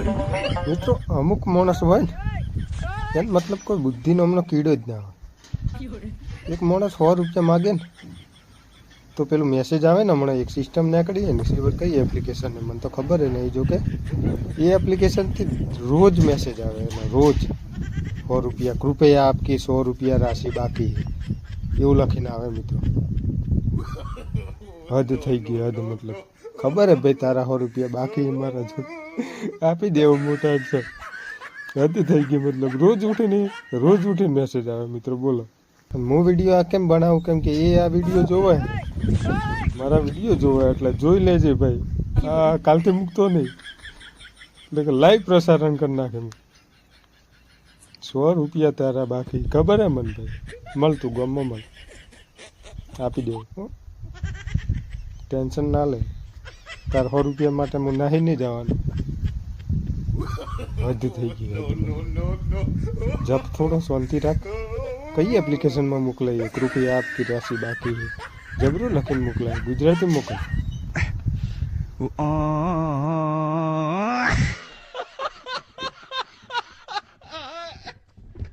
મિત્રો અમુક માણસ હોય ને એને મતલબ કોઈ બુદ્ધિનો હમણાં કીડો જ ના હોય એક માણસ સો રૂપિયા માગે ને તો પેલું મેસેજ આવે ને હમણાં એક સિસ્ટમ નીકળી ને સેવર કઈ એપ્લિકેશન ને મને તો ખબર જ નહીં જો કે એ એપ્લિકેશનથી રોજ મેસેજ આવે એને રોજ સો રૂપિયા કૃપયા આપકી સો રૂપિયા રાશિ બાકી હે એવું લખીને આવે મિત્રો હદ થઈ ગઈ હદ મતલબ ખબર હે ભાઈ તારા સો રૂપિયા બાકી હે મારા જો આપી દેવો મોટા અક્ષર હતી થઈ ગઈ મતલબ રોજ ઉઠીને રોજ ઉઠીને મેસેજ આવે મિત્રો, બોલો. હું વીડિયો આ કેમ બનાવું? કેમ કે એ આ વીડિયો જોવે મારા વીડિયો જોવે એટલે જોઈ લેજે ભાઈ. આ કાલથી મૂકતો નહીં. એટલે કે લાઈવ પ્રસારણ કરી નાખે. સો રૂપિયા તારા બાકી. ખબર હે મને ભાઈ? મળતું ગમો મળ આપી દેવું. ટેન્શન ના લે. તાર સો રૂપિયા માટે હું નાહી નહીં જવાનું. હદ થઈ ગઈ જપ થોડો શાંતિ રાખ. કઈ એપ્લિકેશનમાં મોકલાઈએ કૃપયા આપતી રાશિ બાકી છે? જબરું લખીને મોકલાય? ગુજરાતી મોકલ આ